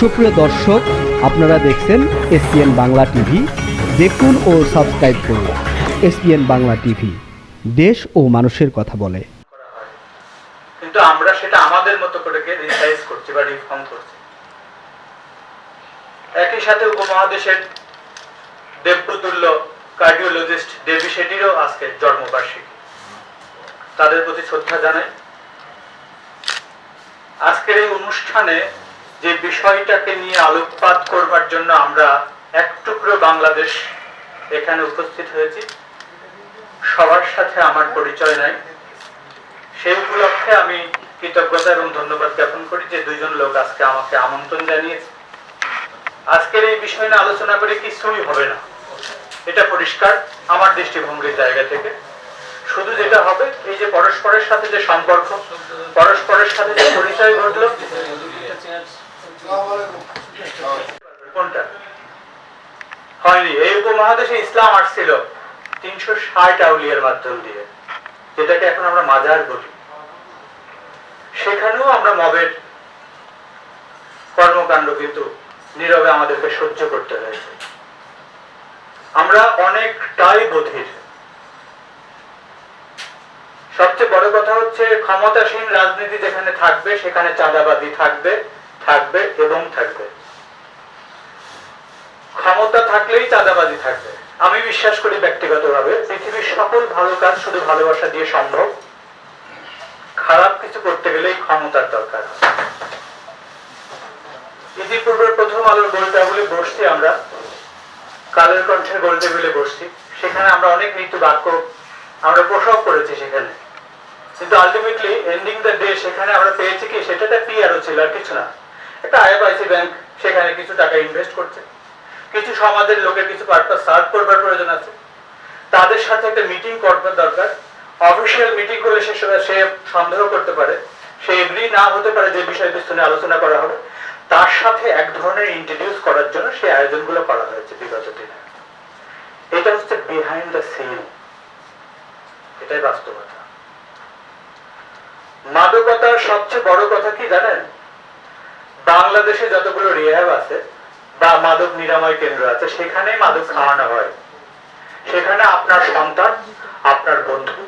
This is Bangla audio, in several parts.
সুপ্রিয় দর্শক, আপনারা দেখছেন এসপিএন বাংলা টিভি। দেখুন ও সাবস্ক্রাইব করুন এসপিএন বাংলা টিভি। দেশ ও মানুষের কথা বলে। কিন্তু আমরা সেটা আমাদের মতো করে রিসাইজ করছি বা রিফর্ম করছি? একই সাথে উপমহাদেশের দেবতুল্য কার্ডিওলজিস্ট দেবী শেঠিরও আজকে জন্মবার্ষিকী। তাদের প্রতি শ্রদ্ধা জানাই। আজকের এই অনুষ্ঠানে যে বিষয়টাকে নিয়ে আলোকপাত করবার জন্য আমরা এক টুকরো বাংলাদেশ এখানে উপস্থিত হয়েছি। সবার সাথে আমার পরিচয় নাই। সেই উপলক্ষে আমি কৃতজ্ঞতা এবং ধন্যবাদ জ্ঞাপন করি যে দুইজন লোক আজকে আমাকে আমন্ত্রণ জানিয়েছে। আজকের এই বিষয় নিয়ে আলোচনা করে কিছুই হবে না। এটা পরিষ্কার আমার দৃষ্টিভঙ্গির জায়গা থেকে। শুধু যেটা হবে, এই যে পরস্পরের সাথে যে সম্পর্ক, পরস্পরের সাথে যে পরিচয় ঘটলো হয়নি, এই উপমহাদেশে ইসলাম আসছিল তিনশো ষাট আউলিয়ার মাধ্যম দিয়ে, যেটাকে এখন আমরা মাজার বলি। সেখানেও আমরা মবের কর্মকাণ্ড কিন্তু নীরবে আমাদেরকে সহ্য করতে হয়েছে। আমরা অনেকটাই বধির। সবচেয়ে বড় কথা হচ্ছে ক্ষমতাসীন রাজনীতি যেখানে থাকবে, সেখানে চাঁদাবাদি থাকবে। থাকবে এবং থাকবে। ক্ষমতা থাকলেই চাঁদাবাজি থাকবে। আমি বিশ্বাস করি ব্যক্তিগতভাবে, পৃথিবীর সকল ভালো কাজ শুধু ভালোবাসা দিয়ে সম্ভব। খারাপ কিছু করতে গেলেই ক্ষমতার দরকার। ইতিপূর্বের প্রথম আলোর গোল টেবিলে বসছি আমরা। কালের কণ্ঠের গোল টেবিলে বসছি। সেখানে আমরা অনেক নীতি বাক্য আমরা প্রসব করেছি সেখানে। কিন্তু আলটিমেটলি এন্ডিং দ্য ডে সেখানে আমরা পেয়েছি কি? সেটা একটা পিআরও ছিল আর কিছু না। একটা আইএফআইসি ব্যাংক সেখানে কিছু টাকা ইনভেস্ট করছে। কিছু সমাজের লোকের কিছু পারপাস সার্ভ করবার প্রয়োজন আছে। তাদের সাথে একটা মিটিং করবার দরকার। অফিসিয়াল মিটিং করলে সে সে সন্দেহ করতে পারে। সে এগ্রি না হতে পারে যে বিষয়বস্তু নিয়ে আলোচনা করা হবে। তার সাথে এক ধরনের ইন্ট্রোডিউস করার জন্য সেই আয়োজনগুলো করা হয়েছে বিগত দিনে। এটা হচ্ছে বিহাইন্ড দ্য সিন এটাই বাস্তবতা। মাদকতার সবচেয়ে বড় কথা কি জানেন? বাংলাদেশে যতগুলো রিহ্যাব আছে বা মাদক নিরাময় কেন্দ্র আছে সেখানে মাদক খাওয়ানো হয়। সেখানে আপনার সন্তান, আপনার বন্ধু,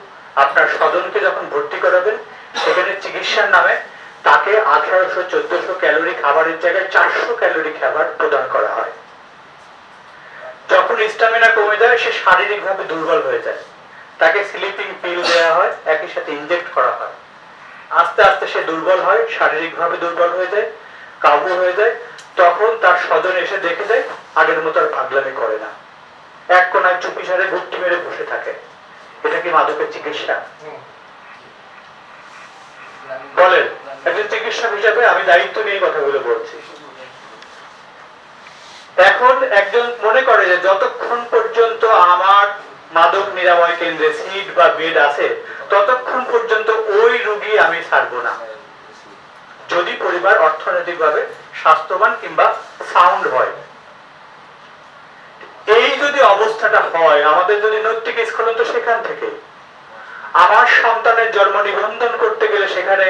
আপনার স্বজনকে যখন ভর্তি করাবেন, সেখানে চিকিৎসার নামে তাকে আঠারোশো চোদ্দশো ক্যালোরি খাবারের জায়গায় চারশো ক্যালোরি খাবার প্রদান করা হয়। যখন স্টামিনা কমে যায়, সে শারীরিকভাবে দুর্বল হয়ে যায়। তাকে স্লিপিং পিল দেওয়া হয়, একই সাথে ইনজেক্ট করা হয়। আস্তে আস্তে সে দুর্বল হয়, শারীরিকভাবে দুর্বল হয়ে যায়। কাবু হয়ে যায়, তখন তার স্বজন এসে দেখে যায় আগের মতো আর পাগলামি করে না। এক কোনায় চুপি সারে ঘুরটি মেরে বসে থাকে। এটা কি মাদকের চিকিৎসা? বলেন, একজন চিকিৎসক হিসাবে আমি দায়িত্ব নিয়ে কথাগুলো বলছি। এখন একজন মনে করে যে যতক্ষণ পর্যন্ত আমার মাদক নিরাময় কেন্দ্রে সিট বা বেড আছে, ততক্ষণ পর্যন্ত ওই রুগী আমি ছাড়বো না। যদি পরিবার অর্থনৈতিকভাবে স্বাস্থ্যবান কিংবা সাউন্ড হয়। এই যদি অবস্থাটা হয়, আমাদের যদি নৈতিক স্খলন তো সেখান থেকে। আমার সন্তানের জন্ম নিবন্ধন করতে গেলে সেখানে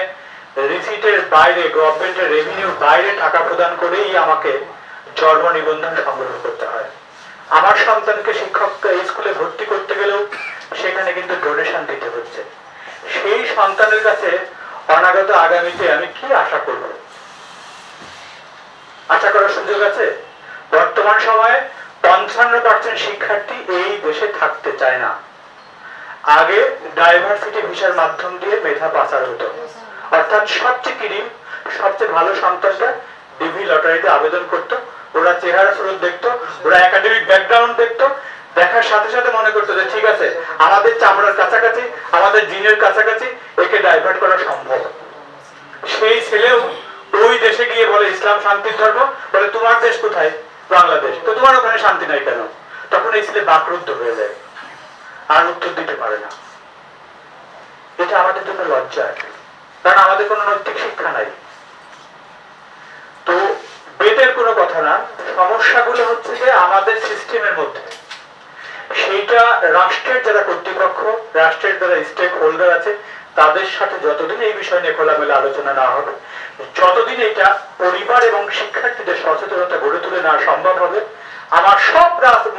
রিসিটের বাইরে গভর্নমেন্টের বাইরে টাকা প্রদান করেই আমাকে জন্ম নিবন্ধন সংগ্রহ করতে হয়। আমার সন্তানকে শিক্ষক স্কুলে ভর্তি করতে গেলেও সেখানে কিন্তু ডোনেশন দিতে হচ্ছে। সেই সন্তানের কাছে অনাগত আগামীতে আমি কি আশা করব? আশা করার সুযোগ আছে? বর্তমান সময়ে পঞ্চান্ন পার্সেন্ট শিক্ষার্থী এই দেশে থাকতে চায় না। আগে ডাইভার্সিটি ভিসার মাধ্যম দিয়ে মেধা পাচার হতো। অর্থাৎ সবচেয়ে কিরিম সবচেয়ে ভালো সন্তানটা ডিভি লটারিতে আবেদন করতো। ওরা চেহারা স্রোত দেখতো, ওরা একাডেমিক ব্যাকগ্রাউন্ড দেখতো দেখার সাথে সাথে মনে করতো যে, ঠিক আছে, আমাদের চামড়ার কাছাকাছি, আমাদের জিনের কাছাকাছি একে ডাইভার্ট করা সম্ভব। সেই ছেলেও ওই দেশে গিয়ে বলে, ইসলাম শান্তির ধর্ম? বলে, তোমার দেশ কোথায়? বাংলাদেশ। তো তোমার ওখানে শান্তি নাই কেন? তখন এই ছেলে বাকরুদ্ধ হয়ে যায়, আর উত্তর দিতে পারে না। এটা আমাদের জন্য লজ্জা কারণ আমাদের কোনো নৈতিক শিক্ষা নাই। তো বেদের কোনো কথা না, সমস্যাগুলো হচ্ছে যে আমাদের সিস্টেমের মধ্যে। সেইটা রাষ্ট্রের যারা কর্তৃপক্ষ, রাষ্ট্রের যারা স্টেক হোল্ডার আছে, তাদের সাথে যতদিন এই বিষয় নিয়ে খোলামেলা আলোচনা না হবে, যতদিন এটা পরিবার এবং শিক্ষার্থীদের সচেতনতা গড়ে তুলে নেওয়া সম্ভব হবে, আমার সব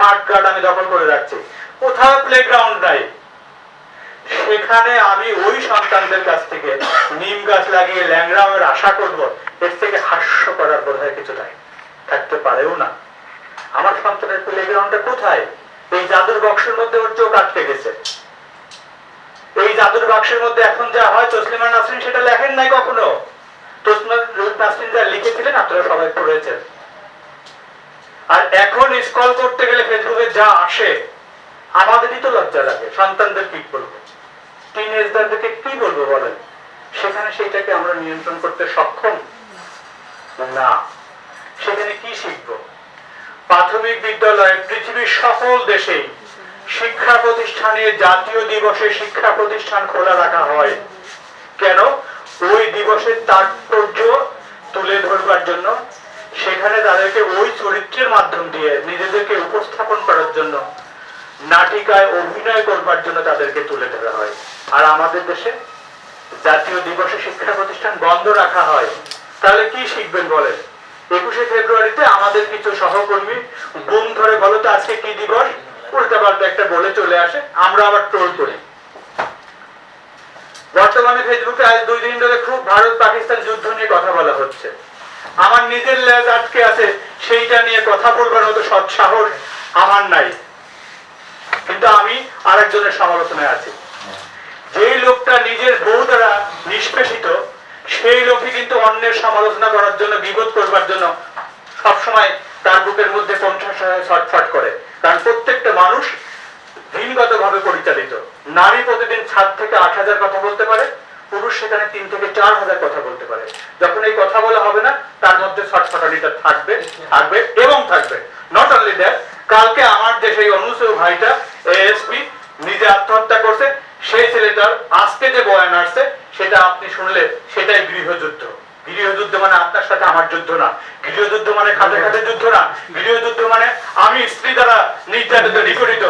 মাঠ গার্ড আমি দখল করে রাখছি। কোথাও প্লেগ্রাউন্ড নাই। সেখানে আমি ওই সন্তানদের কাছ থেকে নিম গাছ লাগিয়ে ল্যাংরামের আশা করব, এর থেকে হাস্য করার বোধ হয় কিছু নাই। থাকতে পারেও না। আমার সন্তানের প্লেগ্রাউন্ডটা কোথায়? এই জাদুর বক্সের মধ্যে ওর চোখ আটকে গেছে। এই জাদুর বাক্সের মধ্যে এখন যা হয়, তসলিমা নাসরিন সেটা লেখেন নাই কখনো? করতে গেলে যা আসে, আমাদেরই তো লজ্জা লাগে, সন্তানদের কি বলব? বলব বলেন? সেখানে সেটাকে আমরা নিয়ন্ত্রণ করতে সক্ষম? না। সেখানে কি শিখব? প্রাথমিক বিদ্যালয়ে পৃথিবীর সকল দেশেই শিক্ষা প্রতিষ্ঠানে জাতীয় দিবসে শিক্ষা প্রতিষ্ঠান খোলা রাখা হয়। কেন? ওই দিবসের তাৎপর্য তুলে ধরবার জন্য। সেখানে তাদেরকে ওই চরিত্রের মাধ্যম দিয়ে নিজেদেরকে উপস্থাপন করার জন্য, নাটিকায় অভিনয় করবার জন্য তাদেরকে তুলে ধরা হয়। আর আমাদের দেশে জাতীয় দিবসে শিক্ষা প্রতিষ্ঠান বন্ধ রাখা হয়। তাহলে কি শিখবেন বলেন? একুশে ফেব্রুয়ারিতে আমাদের কিছু সহকর্মী বুম ধরে বলো তো আজকে কি দিবস? উল্টা পাল্টা একটা বলে চলে আসে, আমরা আবার ট্রোল করি। বর্তমানে ফেসবুকে আজ দুই দিন ধরে খুব ভারত পাকিস্তান যুদ্ধ নিয়ে কথা বলা হচ্ছে। আমার নিজের ল্যাজ আটকে আছে, সেইটা নিয়ে কথা বলবার মতো সৎসাহস আমার নাই। কিন্তু আমি আরেকজনের সমালোচনায় আছি। যেই লোকটা নিজের বউ দ্বারা নিষ্পেষিত সেই লোকই কিন্তু অন্যের সমালোচনা করার জন্য বিপদ করবার জন্য সবসময় তার বুকের মধ্যে কণ্ঠাস ছটফট করে। কারণ প্রত্যেকটা মানুষ ভিনগত ভাবে পরিচালিত। নারী প্রতিদিন সাত থেকে আট হাজার কথা বলতে পারে, পুরুষ সেখানে তিন থেকে চার হাজার কথা বলতে পারে। যখন এই কথা বলা হবে না, তার মধ্যে ছটফটানিটা থাকবে থাকবে এবং থাকবে। নট অনলি দ্যাট কালকে আমার যে সেই অনুসেও ভাইটা এএসপি নিজে আত্মহত্যা করছে, সেই ছেলেটার আজকে যে বয়ান আসছে, সেটা আপনি শুনলে সেটাই গৃহযুদ্ধ। গৃহযুদ্ধ মানে আপনার সাথে আমার যুদ্ধ না। গৃহযুদ্ধ মানে খাতে খাতে যুদ্ধ না। গৃহযুদ্ধ মানে আমি স্ত্রী দ্বারা নির্যাতিত, নিপীড়িত।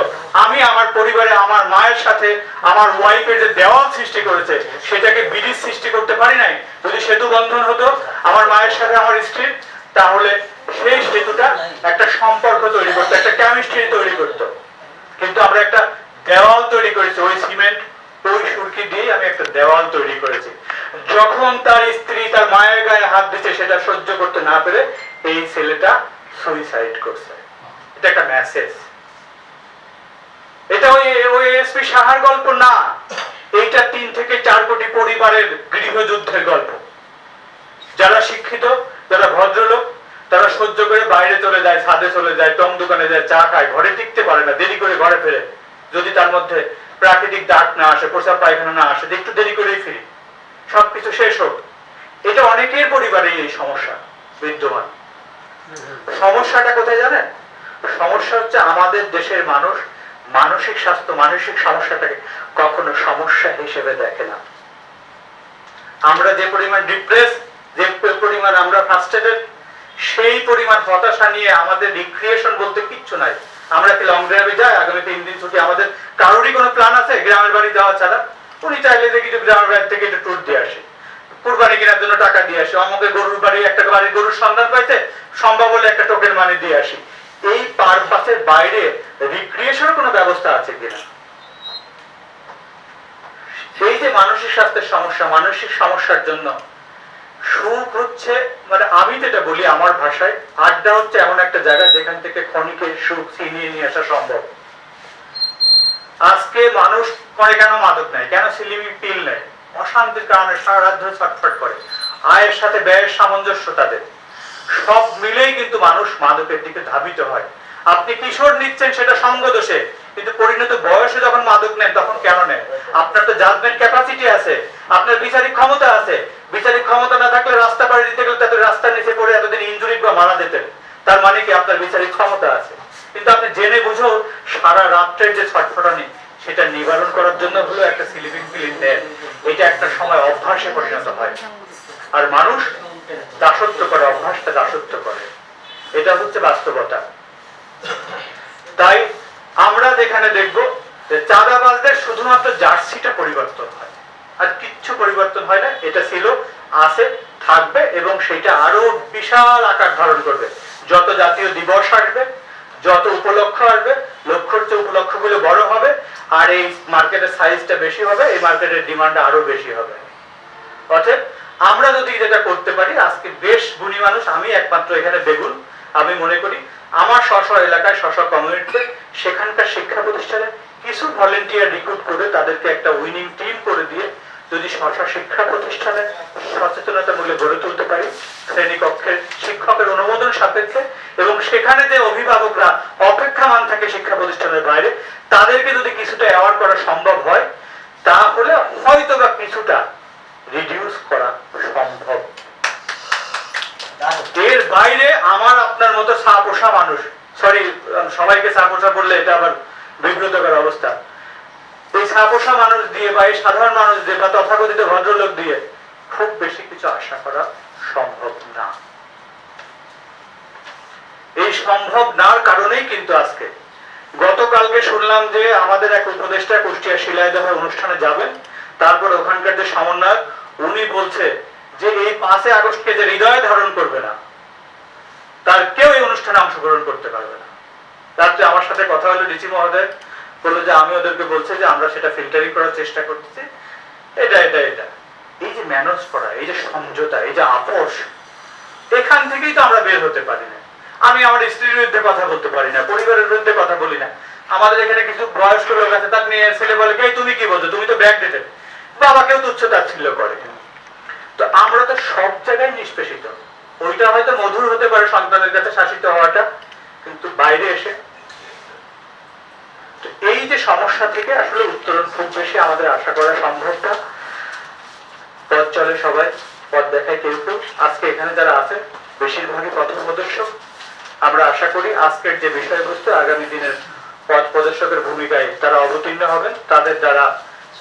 আমি আমার পরিবারে আমার মায়ের সাথে আমার ওয়াইফের যে দেওয়াল সৃষ্টি করেছে, সেটাকে ব্রিজ সৃষ্টি করতে পারি নাই। যদি সেতু বন্ধন হতো, আমার মায়ের সাথে আমার স্ত্রীর তাহলে সেই সেতুটা একটা সম্পর্ক তৈরি করতো, একটা কেমিস্ট্রি তৈরি করতো। কিন্তু আমরা একটা দেওয়াল তৈরি করেছি, ওই সিমেন্ট ওই সুরকি দিয়ে আমি একটা দেওয়াল তৈরি করেছি। যখন তার স্ত্রী তার মায়ের গায়ে হাত দিচ্ছে সেটা সহ্য করতে না পেরে এই ছেলেটা সুইসাইড করছে। এটা একটা মেসেজ এটা ওই ওই এসপি সাহার গল্প না। এইটা তিন থেকে চার কোটি পরিবারের গৃহযুদ্ধের গল্প। যারা শিক্ষিত, যারা ভদ্রলোক, তারা সহ্য করে বাইরে চলে যায়, ছাদে চলে যায়, টং দোকানে যায়, চা খায়, ঘরে টিকতে পারে না, দেরি করে ঘরে ফেরে। যদি তার মধ্যে প্রাকৃতিক ডাক না আসে প্রসাব পায়খানা না আসে, একটু দেরি করেই ফিরি। সবকিছু শেষ হোক। এটা অনেকের পরিবারেই এই সমস্যা, বিদ্যমান। সমস্যাটা কোথায় জানেন? সমস্যা হচ্ছে আমাদের দেশের মানুষ মানসিক স্বাস্থ্য, মানসিক সমস্যাটাকে কখনো সমস্যা হিসেবে দেখে না। আমরা যে পরিমাণ ডিপ্রেস যে পরিমাণ আমরা ফ্রাস্ট্রেটেড সেই পরিমাণ হতাশা নিয়ে আমাদের রিক্রিয়েশন বলতে কিচ্ছু নাই। আমরা কি লং ড্রাইভে যাই, আগামী তিন দিন ছুটি আমাদের। কারোরই কোনো প্ল্যান আছে? গ্রামের বাড়ি যাওয়া ছাড়া। উনি চাইলে যে কিছু গ্রামের বাড়ি থেকে একটু ট্যুর দিয়ে আসি। কুরবানি কেনার জন্য টাকা দিয়ে আসি। আমাকে গরুর বাড়ি, একটা বাড়ির গরুর সন্ধান পাইতে সম্ভব হলে একটা টোকেন মানি দিয়ে আসি। এই পারপাসের বাইরে রিক্রিয়েশনের কোনো ব্যবস্থা আছে কিনা? সেই যে মানসিক স্বাস্থ্যের সমস্যা, মানসিক সমস্যার জন্য সুখ হচ্ছে মানে আমি যেটা বলি আমার ভাষায়, আড্ডা হচ্ছে এমন একটা জায়গা যেখান থেকে ক্ষণিকের সুখ ছিনিয়ে নিয়ে আসা সম্ভব। আজকে মানুষ করে কেন মাদক নেয়? কেন সিলিমি পিল নেয়? অশান্তির কারণে সারা ধরে ছটফট করে। আয়ের সাথে ব্যয়ের সামঞ্জস্য তাদের সব মিলেই কিন্তু মানুষ মাদকের দিকে ধাবিত হয়। আপনি কিশোর নিচ্ছেন সেটা সঙ্গ দোষে। কিন্তু পরিণত বয়সে যখন মাদক নেন, তখন কেন নেন? আপনার তো জাজমেন্ট ক্যাপাসিটি আছে, আপনার বিচারিক ক্ষমতা আছে। বিচারিক ক্ষমতা না থাকলে রাস্তা পাড়ি দিতে গেলে তাদের রাস্তার নিচে পড়ে এতদিন ইঞ্জুরি বা মারা যেতেন। তার মানে কি আপনার বিচারিক ক্ষমতা আছে? কিন্তু আপনি জেনে বুঝো, সারা রাত্রের যে ছটফটানি, সেটা নিবারণ করার জন্য হলো একটা স্লিপিং পিল নেন। এটা একটা সময় অভ্যাসে পরিণত হয়। আর মানুষ দাসত্ব করে, অভ্যাসটা দাসত্ব করে। এটা হচ্ছে বাস্তবতা। তাই যেখানে দেখব যে চাঁদাবাজদের শুধুমাত্র জার্সিটা পরিবর্তন হয়। আর কিচ্ছু পরিবর্তন হয় না, এটা ছিল, আছে, থাকবে, এবং সেটা আরও বিশাল আকার ধারণ করবে। যত জাতীয় দিবস আসবে, যত উপলক্ষ আসবে, লক্ষ্যর চেয়ে উপলক্ষগুলো বড় হবে, আর এই মার্কেটের সাইজটা বেশি হবে, এই মার্কেটের ডিমান্ড আরও বেশি হবে। অতএব, আমরা যদি যেটা করতে পারি, আজকে বেশ গুণী মানুষ, আমি একমাত্র এখানে বেগুন, আমি মনে করি আমার স্ব এলাকায় স্ব কমিউনিটিতে সেখানকার শিক্ষা প্রতিষ্ঠানে কিছু ভলেন্টিয়ার রিক্রুট করে তাদেরকে একটা উইনিং টিম করে দিয়ে যদি স্ব শিক্ষা প্রতিষ্ঠানে সচেতনতা মূল্যে গড়ে তুলতে পারি শ্রেণীকক্ষের শিক্ষকের অনুমোদন সাপেক্ষে এবং সেখানে যে অভিভাবকরা অপেক্ষামান থাকে শিক্ষা প্রতিষ্ঠানের বাইরে, তাদেরকে যদি কিছুটা অ্যাওয়ার করা সম্ভব হয় তাহলে হয়তো বা কিছুটা রিডিউস করা সম্ভব এর বাইরে আমার আপনার মতো সাপোষা মানুষ। সরি সবাইকে সাপোষা বললে এটা আবার বিব্রতকর অবস্থা। এই সাপোষা মানুষ দিয়ে বা এই সাধারণ মানুষ দিয়ে বা তথাকথিত ভদ্রলোক দিয়ে খুব বেশি কিছু আশা করা সম্ভব না। এই সম্ভব নার কারণেই কিন্তু আজকে। গতকালকে শুনলাম যে আমাদের এক উপদেষ্টা কুষ্টিয়া শিলাইদহ অনুষ্ঠানে যাবেন। তারপর ওখানকার যে সমন্বয়ক, উনি বলছে যে এই পাঁচে আগস্টকে যে হৃদয় ধারণ করবে না তার কেউ এই অনুষ্ঠানে অংশগ্রহণ করতে পারবে না। রাত্রে আমার সাথে কথা হলো ডিসি মহোদয়, বলল যে আমি ওদেরকে বলছি যে আমরা সেটা ফিল্টারিং করার চেষ্টা করতেছি। এটা এটা এটা। এই যে ম্যানেজ করা, এই যে সমঝোতা, এই যে আপোষ, এখান থেকেই তো আমরা বের হতে পারি না। আমি আমার স্ত্রীর বিরুদ্ধে কথা বলতে পারি না, পরিবারের বিরুদ্ধে কথা বলি না। আমাদের এখানে কিছু বয়স্ক লোক আছে, তার মেয়ে ছেলে বলে কে তুমি কি বলছো? তুমি তো ব্যাগ ডেটে বাবাকেও তুচ্ছ তাচ্ছিল্য করে। তো আমরা তো সব জায়গায় নিষ্পেষিত। ওইটা হয়তো মধুর হতে পারে সন্তানের কাছে শাসিত হওয়াটা, কিন্তু বাইরে এসে। এই যে সমস্যা থেকে আসলে উত্তরণ খুব বেশি আমাদের আশা করা সম্ভব না। পথ চলে সবাই, পথ দেখায় কেউ কেউ। আজকে এখানে যারা আছে, বেশিরভাগই পথ প্রদর্শক। আমরা আশা করি আজকের যে বিষয়বস্তু, আগামী দিনের পথ প্রদর্শকের ভূমিকায় তারা অবতীর্ণ হবেন। তাদের দ্বারা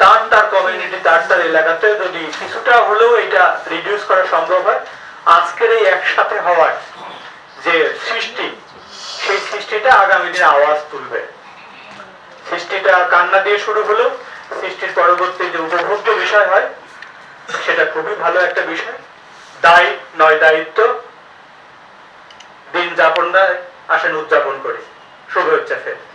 তার তার কমিউনিটি তার তার এলাকাতে যদি কিছুটা হলেও এটা রিডিউস করা সম্ভব হয় আজকের এই একসাথে হওয়ার যে সৃষ্টি, সেই সৃষ্টিটা আগামী দিনে আওয়াজ তুলবে। সৃষ্টিটা কান্না দিয়ে শুরু হলো, সৃষ্টির পরবর্তী যে উপভোগ্য বিষয় হয়, সেটা খুবই ভালো একটা বিষয়। দায় নয় দায়িত্ব। দিন যাপন না আসেন উদযাপন করি। শুভেচ্ছা ফের।